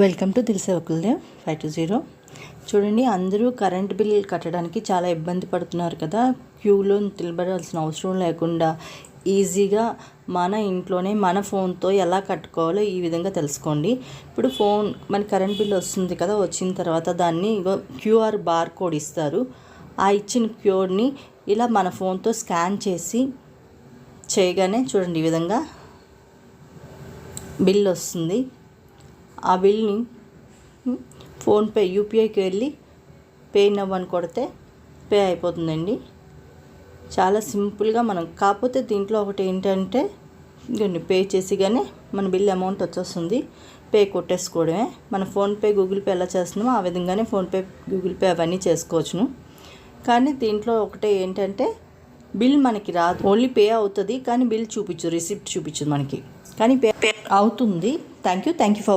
Welcome to తెలిసే ఒకల్దేవ్ five two zero చూడండి అందరూ కరెంట్ బిల్ కట్టడానికి చాలా ఇబ్బంది పడుతున్నారు కదా. క్యూలో నిలబడాల్సిన అవసరం లేకుండా ఈజీగా మన ఇంట్లోనే మన ఫోన్తో ఎలా కట్టుకోవాలో ఈ విధంగా తెలుసుకోండి. ఇప్పుడు ఫోన్ మన కరెంట్ బిల్ వస్తుంది కదా వచ్చిన తర్వాత దాన్ని క్యూఆర్ బార్ కోడ్ ఇస్తారు. ఆ ఇచ్చిన క్యూర్ని ఇలా మన ఫోన్తో స్కాన్ చేసి చేయగానే చూడండి ఈ విధంగా బిల్ వస్తుంది. ఆ బిల్ని ఫోన్పే యూపీఐకి వెళ్ళి పే నవ్ అని కొడితే పే అయిపోతుందండి. చాలా సింపుల్గా మనం కాకపోతే దీంట్లో ఒకటి ఏంటంటే దీన్ని పే చేసిగానే మన బిల్ అమౌంట్ వచ్చేస్తుంది. పే కొట్టేసుకోవడమే. మన ఫోన్పే గూగుల్ పే ఎలా చేస్తున్నామో ఆ విధంగానే ఫోన్పే గూగుల్ పే అవన్నీ చేసుకోవచ్చును. కానీ దీంట్లో ఒకటే ఏంటంటే బిల్ మనకి రాదు. ఓన్లీ పే అవుతుంది కానీ బిల్ చూపించు రిసిప్ట్ చూపించదు మనకి. కానీ పే పే అవుతుంది. Thank you thank you for